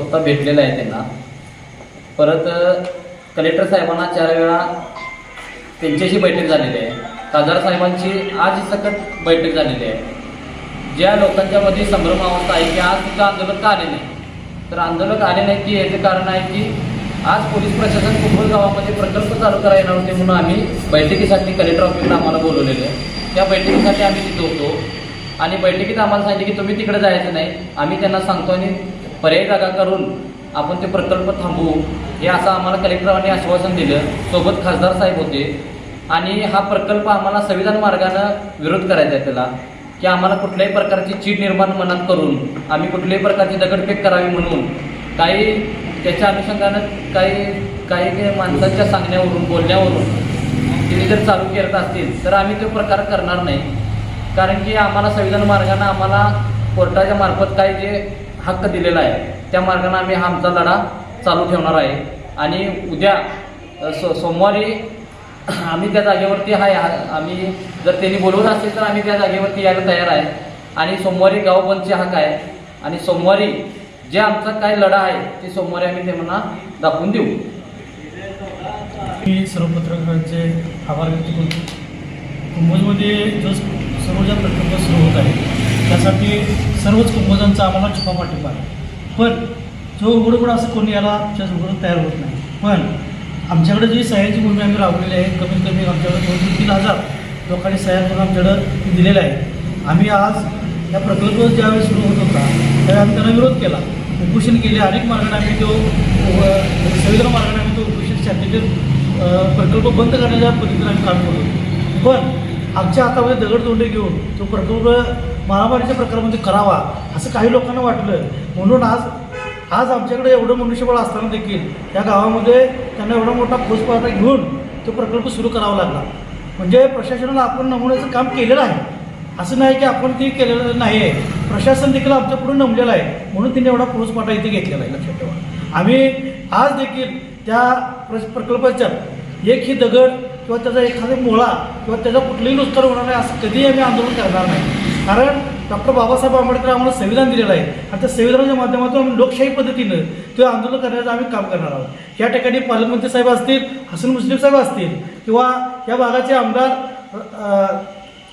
भेटलेला आहे त्यांना. परत कलेक्टर साहेबांना चार वेळा त्यांच्याशी बैठक झालेली आहे. खासदार साहेबांची आज सकट बैठक झालेली आहे. ज्या लोकांच्यामध्ये संभ्रम अवस्था आहे की आज तिथं आंदोलक का आले नाही? तर आंदोलक आले नाही की याचं कारण आहे की आज पोलीस प्रशासन कुंभल गावामध्ये प्रकल्प चालू करायला येणार होते म्हणून आम्ही बैठकीसाठी कलेक्टर ऑफिसला आम्हाला बोलवलेलं आहे. त्या बैठकीसाठी आम्ही तिथं होतो. आणि बैठकीत आम्हाला सांगितले की तुम्ही तिकडे जायचं नाही. आम्ही त्यांना सांगतो आणि पर्याय जागा करून आपण ते प्रकल्प थांबवू. हे असं आम्हाला कलेक्टरांनी आश्वासन दिलं. सोबत खासदार साहेब होते. आणि हा प्रकल्प आम्हाला संविधान मार्गानं विरोध करायचा आहे त्याला. की आम्हाला कुठल्याही प्रकारची चीड निर्माण मनात करून आम्ही कुठल्याही प्रकारची दगडफेक करावी म्हणून काही त्याच्या अनुषंगानं काही काही काही माणसांच्या सांगण्यावरून बोलण्यावरून तिने जर चालू करत असतील तर आम्ही तो प्रकार करणार नाही. कारण की आम्हाला संविधान मार्गानं आम्हाला कोर्टाच्या मार्फत काही जे हक्क दिलेला आहे. त्या मार्गाने आम्ही हा आमचा लढा चालू ठेवणार आहे. आणि उद्या सो सोमवारी आम्ही त्या जागेवरती आहे हा- आम्ही जर त्यांनी बोलवत असेल तर आम्ही त्या जागेवरती यायला तयार आहे. आणि सोमवारी गावबंदचे हक आहे. आणि सोमवारी जे आमचा काय लढा आहे ते सोमवारी आम्ही त्यांना दाखवून देऊ. मी सर्व पत्रकारांचे आभार व्यक्त करतो. कुंभजमध्ये जो सर्व ज्या प्रकल्प सुरू होत आहे त्यासाठी सर्वच कुंभजांचा आम्हाला छुपा पाठिंबा पण जो उघडून असं कोणी याला आमच्या उघडून तयार होत नाही. पण आमच्याकडे जी सह्याची भूमी आम्ही राबवलेली आहे कमीत कमी आमच्याकडे दोन ते तीन हजार लोकांनी सह्या करून आमच्याकडं दिलेल्या आहे आम्ही आज या प्रकल्प ज्यावेळी सुरू होत होता त्यावेळी आम्ही त्यांना विरोध केला. उपोषण केले. अनेक मार्गाने आम्ही तो व- संविधान मार्गाने आम्ही तो उपोषण शांततेत प्रकल्प बंद करण्याच्या पद्धतीने आम्ही काम करतो पण आमच्या हातामध्ये दगडतोंडे घेऊन तो प्रकल्प महामारीच्या प्रकारामध्ये करावा असं काही लोकांना वाटलं. म्हणून आज आज आमच्याकडे एवढं मनुष्यबळ असताना देखील या गावामध्ये त्यांना एवढा मोठा फौजपाटा घेऊन तो प्रकल्प सुरू करावा लागला. म्हणजे प्रशासनाला आपण नमुन्याचं काम केलेलं आहे. असं नाही की आपण ते केलेलं नाही आहे प्रशासन देखील आमच्याकडून नमलेलं आहे. म्हणून तिने एवढा फौजपाटा इथे घेतलेला आहे. लक्षात ठेवा. आम्ही आज देखील त्या प्र प्रकल्पाच्या एक ही दगड किंवा त्याचा एखादा मुळा किंवा त्याचं कुठलंही नुकसान होणार नाही असं कधीही आम्ही आंदोलन करणार नाही. कारण डॉक्टर बाबासाहेब आंबेडकर आम्हाला संविधान दिलेलं आहे. आणि त्या संविधानाच्या माध्यमातून आम्ही लोकशाही पद्धतीनं ते आंदोलन करण्याचं आम्ही काम करणार आहोत. या ठिकाणी पालकमंत्री साहेब असतील हसन मुस्लिम साहेब असतील किंवा या भागाचे आमदार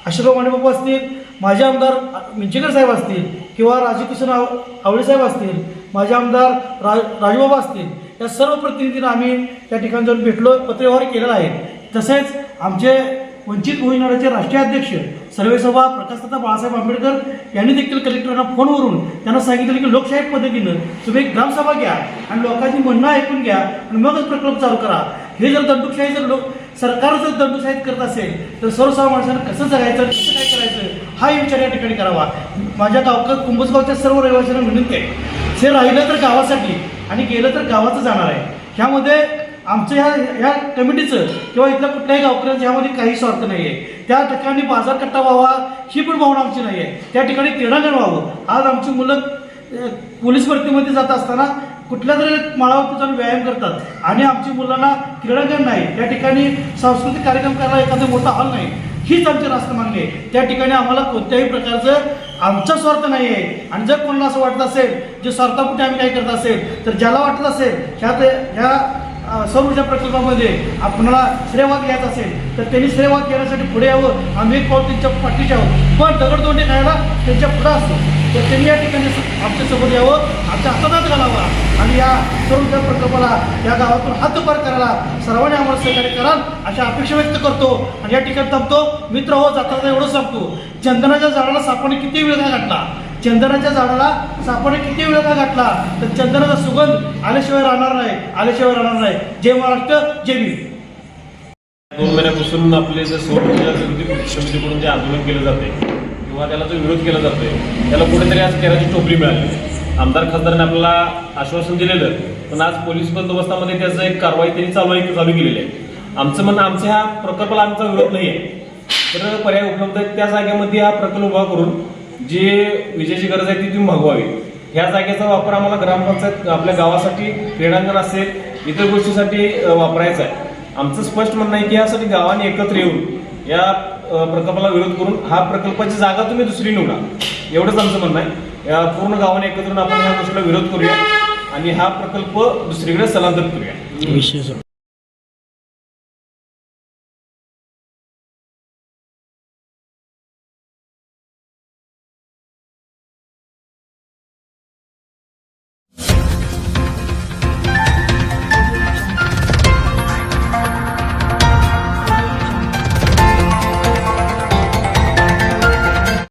अशोकराव अशोक असतील माझे आमदार मिंचेकर साहेब असतील किंवा राजकिशन आव आवळे साहेब असतील माझे आमदार रा राजूबाबा असतील या सर्व प्रतिनिधींना आम्ही त्या ठिकाणी जाऊन भेटलो पत्रव्यवहार केलेला आहे. तसेच आमचे वंचित बहुजनाचे राष्ट्रीय अध्यक्ष सर्वेसभा प्रकाशदादा बाळासाहेब आंबेडकर यांनी देखील कलेक्टरांना फोनवरून त्यांना सांगितलं की लोकशाही पद्धतीनं तुम्ही एक ग्रामसभा घ्या आणि लोकांची म्हणणं ऐकून घ्या आणि मगच प्रकल्प चालू करा. हे जर दंडुकशाही जर लोक सरकार जर दंडुशाहीत करत असेल तर सर्वसामान्य माणसानं कसं जगायचं कसं काय करायचं? हा विचार या ठिकाणी करावा. माझ्या गावकर कुंभसगावच्या सर्व रहिवाशांना विनंती आहे. हे राहिलं तर गावासाठी आणि गेलं तर गावाचं जाणार आहे. ह्यामध्ये आमचं ह्या ह्या कमिटीचं किंवा इथल्या कुठल्याही गावकऱ्यांचं ह्यामध्ये काही स्वार्थ नाही आहे त्या ठिकाणी बाजारकट्टा व्हावा ही पण भावना आमची नाही आहे त्या ठिकाणी क्रीडांगण व्हावं. आज आमची मुलं पोलीस भरतीमध्ये जात असताना कुठल्या तरी माळावरती जाऊन व्यायाम करतात आणि आमची मुलांना क्रीडांगण नाही. त्या ठिकाणी सांस्कृतिक कार्यक्रम करायला एखादा मोठा हॉल नाही. हीच आमची रास्त मागणी आहे. त्या ठिकाणी आम्हाला कोणत्याही प्रकारचं आमचा स्वार्थ नाही आहे आणि जर कोणाला असं वाटत असेल जे स्वार्थापुटे आम्ही काय करत असेल तर ज्याला वाटत असेल ह्यात ह्या सौर ऊर्जा प्रकल्पामध्ये आपणाला श्रेयवाद घ्यायचा असेल तर त्यांनी श्रेयवाद घेण्यासाठी पुढे यावं. आम्ही एक पाऊल त्यांच्या पाठीचे आहोत. पण दगडतोंडी खायला त्यांच्या पुढं असतो. तर त्यांनी या ठिकाणी आमच्यासोबत यावं. आमच्या हातातच घालावा. आणि या सौर ऊर्जा प्रकल्पाला या गावातून हातभार करायला सर्वांनी आम्हाला सहकार्य कराल अशा अपेक्षा व्यक्त करतो. आणि या ठिकाणी थांबतो. मित्र हो जाताना एवढं सांगतो. चंदनाच्या झाडाला सापाने किती वेळ का घातला? चंदनाच्या झाडाला सापाने किती वेळ का घातला? तर चंदनाचा सुगंध आल्याशिवाय राहणार नाही आल्याशिवाय राहणार नाही. जय महाराष्ट्र जय भीम. दोन महिन्यापासून आपले जे सौर ऊर्जा समितीकडून जे आंदोलन केलं जाते किंवा त्याला जो विरोध केला जातोय त्याला कुठेतरी आज केराची टोपली मिळाली. आमदार खासदारांनी आपल्याला आश्वासन दिलेलं पण आज पोलीस बंदोबस्तामध्ये त्याचं एक कारवाई त्यांनी चालू आहे चालू केलेली आहे. आमचं म्हणणं आमच्या ह्या प्रकल्पाला आमचा विरोध नाही आहे तर पर्याय उपलब्ध आहेत त्या जागेमध्ये हा प्रकल्प उभा करून जी विजेची गरज आहे ती तुम्ही भागवावी ह्या जागेचा वापर आम्हाला ग्रामपंचायत आपल्या गावासाठी क्रीडांगण असेल इतर गोष्टीसाठी वापरायचं वापरायचा आहे. आमचं स्पष्ट म्हणणं आहे की यासाठी गावाने एकत्र येऊन या प्रकल्पाला विरोध करून हा प्रकल्पाची जागा तुम्ही दुसरी निवडा. एवढंच आमचं म्हणणं आहे. या पूर्ण गावाने एकत्र येऊन आपण ह्या गोष्टीला विरोध करूया आणि हा प्रकल्प दुसरीकडे स्थलांतरित करूया. विशेष